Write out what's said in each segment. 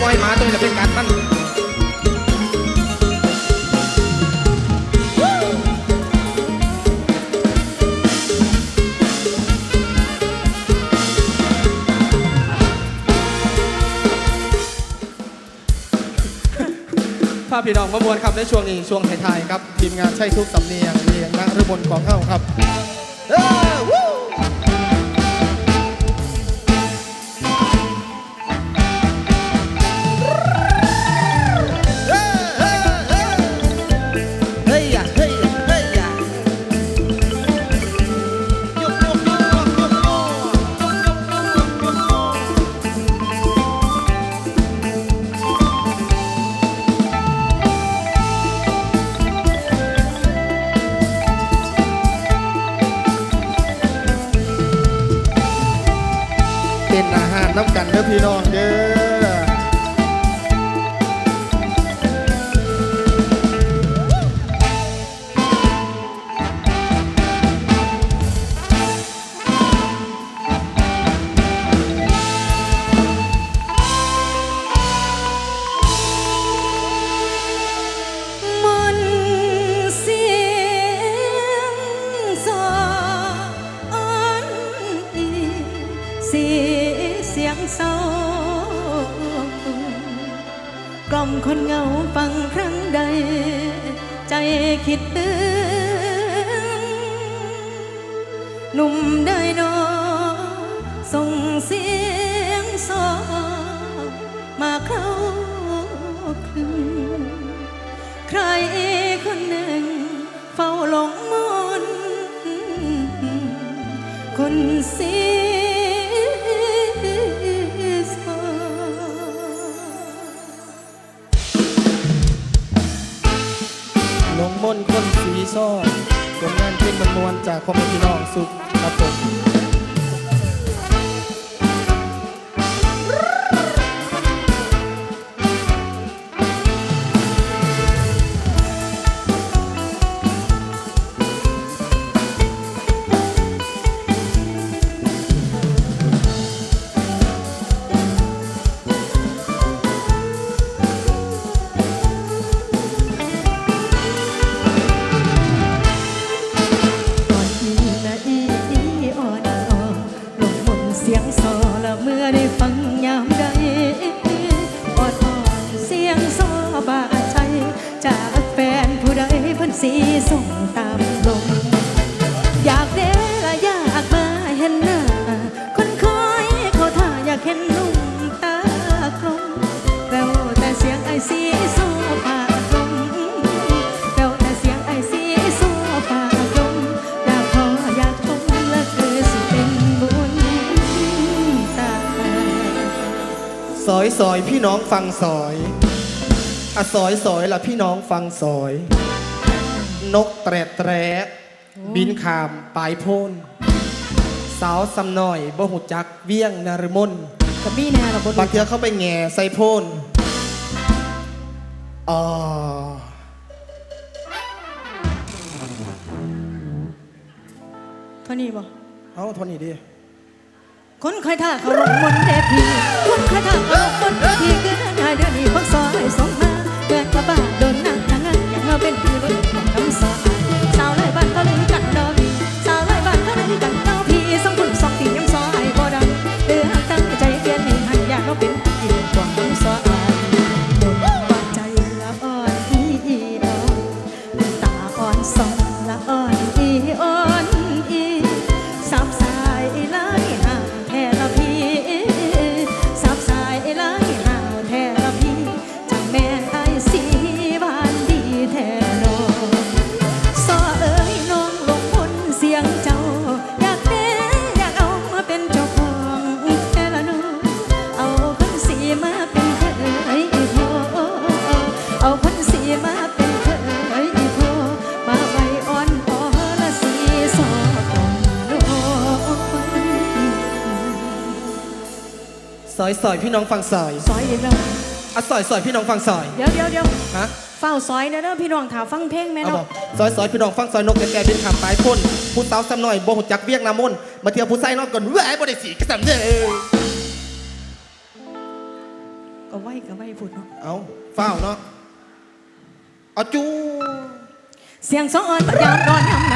ปล่อยมาตัวนี้เป็นการมันภาพพี่น้องมาบวนครับในช่วงนี้ช่วงไทยๆครับ ทีมงานใช้ทุกสำเนียงเรียงนะรบนของเข้าครับ อพี่น้องเด้อ โศกล่อมคนเงาฟังครั้งใด ใจคิดถึงหนุ่มได้นอส่งเสียง จากพ่อแม่พี่น้องสุขครับผม พี่น้องฟังสอยอะสอยสอยละพี่น้องฟังสอย นกแตรแตรบินขามปลายโพนสาวสำน้อยบ่หุจักเวียงนารมนกับบี้แน่เราบนบางเทือเข้าไปแง่ใส่โพนอ๋อเท่านี้บ่เอาโทนี่ดิ คนคอยท่าเขาลงมนเดพีคนคอยท่าเขาลงมนเดพีคือเดือนหายเดือนนี้พักซอยสองห้าเดือนกระบาดโดนนั่งทางงานอย่างเราเป็นคือรถของคำสอนสาวไล่บ้านเขาเลยกันดอกพีสาวไล่บ้านเขาเลยกันดอกพีสองคนสองปียังซอยบ่ดังเดือตั้งใจเปลี่ยนให้หันอยากเราเป็น อยสอยพี่น้องฟังสอยซอยอีกแล้วอะสอยสอยพี่น้องฟังสอยเดี๋ยวเดี๋ยวเดี๋ยวฮะเฝ้าซอยเด้อเด้อพี่น้องถาฟังเพลงแม่เอาบเนาะอกซอยซอยพี่น้องฟังซอยนกแก่ๆบินขามปลายโพนผู้สาวสำน้อยบ่หุจักเวียงนามนมาเที่ยวผู้ใส่นอนก่อนเว้ยบ่ได้สีกระสันเด้อก็ไหวก็ไหวพูดเนาะเอาเฝ้าวเนาะเอาจูเสียงสองอ่อนปัดยามนอนยาม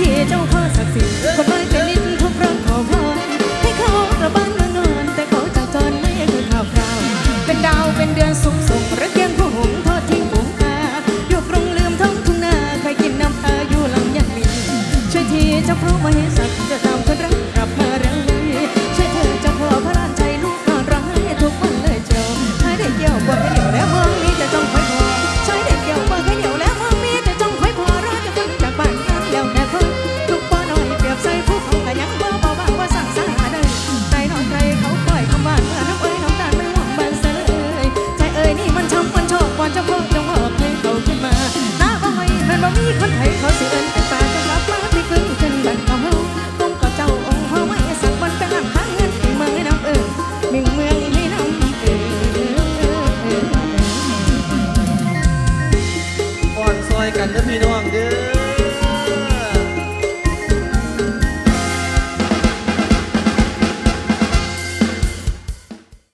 ที่เจ้าพ่อศักดิ์สิทธิ์คนไวยเปนนิดทุกเรื่องขอพรให้เขากระบ้านนอนแต่เขาจากจนไม่เคยข่าวคราวเป็นดาวเป็นเดือนสุขสุงระเกียงผู้หงทอดทิ้งผูงคาอยู่กรุงลืมท้องทุ่งนาใครกินน้ำอายุหลังยังมีช่วยทีเจ้าพ่อมาให้ศักดิ์